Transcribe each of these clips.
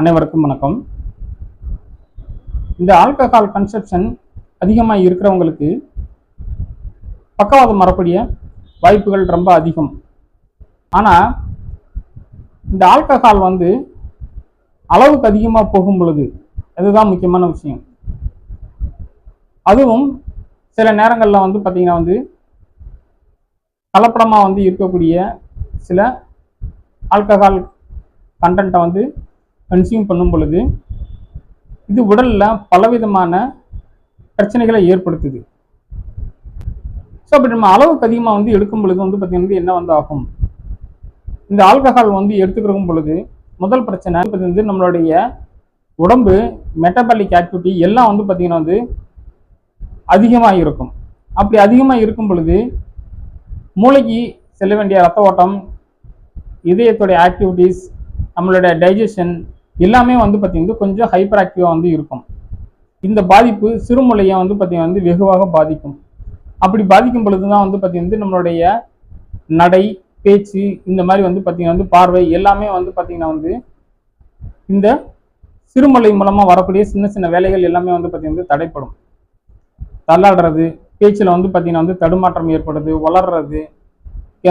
அனைவருக்கும் வணக்கம். இந்த ஆல்கஹால் கன்செப்ஷன் அதிகமாக இருக்கிறவங்களுக்கு பக்கவாதம் வரக்கூடிய வாய்ப்புகள் ரொம்ப அதிகம். ஆனால் இந்த ஆல்கஹால் வந்து அளவுக்கு அதிகமாக போகும் பொழுது அதுதான் முக்கியமான விஷயம். அதுவும் சில நேரங்களில் வந்து பார்த்திங்கன்னா வந்து கலப்படமாக வந்து இருக்கக்கூடிய சில ஆல்கஹால் கண்டென்ட்டை வந்து கன்சியூம் பண்ணும் பொழுது இது உடலில் பலவிதமான பிரச்சனைகளை ஏற்படுத்துது. ஸோ அப்படி நம்ம அளவுக்கு அதிகமாக வந்து எடுக்கும் பொழுது வந்து பார்த்திங்கன்னா என்ன வந்து ஆகும்? இந்த ஆல்கஹால் வந்து எடுத்துக்கிறக்கும் பொழுது முதல் பிரச்சனை வந்து நம்மளுடைய உடம்பு மெட்டபாலிக் ஆக்டிவிட்டி எல்லாம் வந்து பார்த்திங்கன்னா வந்து அதிகமாக இருக்கும். அப்படி அதிகமாக இருக்கும் பொழுது மூளைக்கு செல்ல வேண்டிய ரத்த ஓட்டம் இதயத்துடைய ஆக்டிவிட்டீஸ் நம்மளுடைய டைஜஷன் எல்லாமே வந்து பார்த்திங்கன்னா கொஞ்சம் ஹைப்பர் ஆக்டிவாக வந்து இருக்கும். இந்த பாதிப்பு சிறுமூளையை வந்து பார்த்திங்கன்னா வந்து வெகுவாக பாதிக்கும். அப்படி பாதிக்கும் பொழுது தான் வந்து பார்த்திங்கன்னா நம்மளுடைய நடை பேச்சு இந்த மாதிரி வந்து பார்த்திங்கன்னா வந்து பார்வை எல்லாமே வந்து பார்த்திங்கன்னா வந்து இந்த சிறுமலை மூலமாக வரக்கூடிய சின்ன சின்ன வேலைகள் எல்லாமே வந்து பார்த்திங்கன்னா தடைப்படும். தள்ளாடுறது பேச்சில் வந்து பார்த்திங்கன்னா வந்து தடுமாற்றம் ஏற்படுது வளர்றது.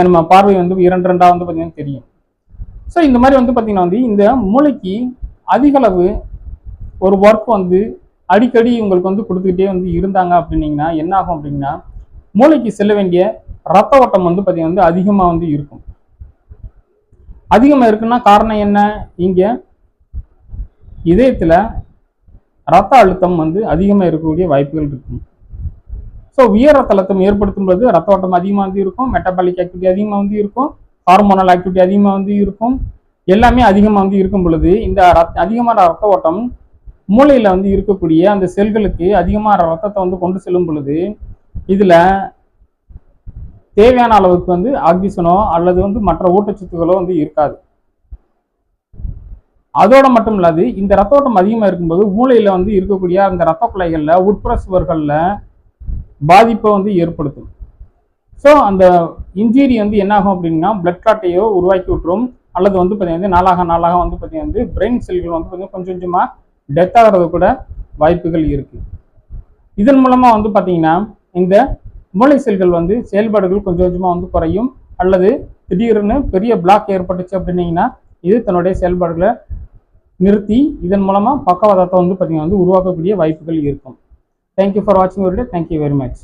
நம்ம பார்வை வந்து இரண்டு ரெண்டாக வந்து பார்த்திங்கன்னா தெரியும். ஸோ இந்த மாதிரி வந்து பார்த்திங்கன்னா வந்து இந்த மூளைக்கு அதிகளவு ஒரு ஒர்க் வந்து அடிக்கடி உங்களுக்கு வந்து கொடுத்துக்கிட்டே வந்து இருந்தாங்க அப்படின்னீங்கன்னா என்ன ஆகும் அப்படின்னா மூளைக்கு செல்ல வேண்டிய ரத்த ஓட்டம் வந்து பார்த்திங்கன்னா வந்து அதிகமாக வந்து இருக்கும். அதிகமாக இருக்குன்னா காரணம் என்ன? இங்கே இதயத்தில் ரத்த அழுத்தம் வந்து அதிகமாக இருக்கக்கூடிய வாய்ப்புகள் இருக்கும். ஸோ உயர் ரத்த அழுத்தம் ஏற்படுத்தும் பொழுது ரத்த ஓட்டம் அதிகமாக வந்து இருக்கும் மெட்டபாலிக் ஆக்டிவிட்டி அதிகமாக வந்து இருக்கும் ஹார்மோனல் ஆக்டிவிட்டி அதிகமாக வந்து இருக்கும். எல்லாமே அதிகமாக வந்து இருக்கும் பொழுது இந்த ரத் அதிகமான ரத்த ஓட்டம் மூளையில் வந்து இருக்கக்கூடிய அந்த செல்களுக்கு அதிகமான ரத்தத்தை வந்து கொண்டு செல்லும் பொழுது இதில் தேவையான அளவுக்கு வந்து ஆக்சிஜனோ அல்லது வந்து மற்ற ஊட்டச்சத்துக்களோ வந்து இருக்காது. அதோட மட்டும் இல்லாது இந்த ரத்த ஓட்டம் அதிகமாக இருக்கும்போது மூளையில் வந்து இருக்கக்கூடிய அந்த ரத்த குலைகளில் உட்புற சுவர்களில் பாதிப்பை வந்து ஏற்படுத்தும். ஸோ அந்த இன்ஜுரி வந்து என்ன ஆகும் அப்படின்னா பிளட் கிளாட்டையோ உருவாக்கி விட்டுரும். அல்லது வந்து பார்த்தீங்கன்னா நாளாக நாளாக வந்து பார்த்தீங்கன்னா வந்து பிரெயின் செல்கள் வந்து பார்த்தீங்கன்னா கொஞ்சம் கொஞ்சமாக டெத் ஆகிறது கூட வாய்ப்புகள் இருக்குது இதன் மூலமாக வந்து பார்த்தீங்கன்னா இந்த மூளை செல்கள் வந்து செயல்பாடுகள் கொஞ்சம் கொஞ்சமாக வந்து குறையும். அல்லது திடீர்னு பெரிய பிளாக் ஏற்பட்டுச்சு அப்படின்னீங்கன்னா இது தன்னுடைய செயல்பாடுகளை நிறுத்தி இதன் மூலமாக பக்கவாதத்தை வந்து பார்த்தீங்கன்னா வந்து உருவாக்கக்கூடிய வாய்ப்புகள் இருக்கும். தேங்க்யூ ஃபார் வாட்சிங் ஒரு டே தேங்க்யூ வெரி மச்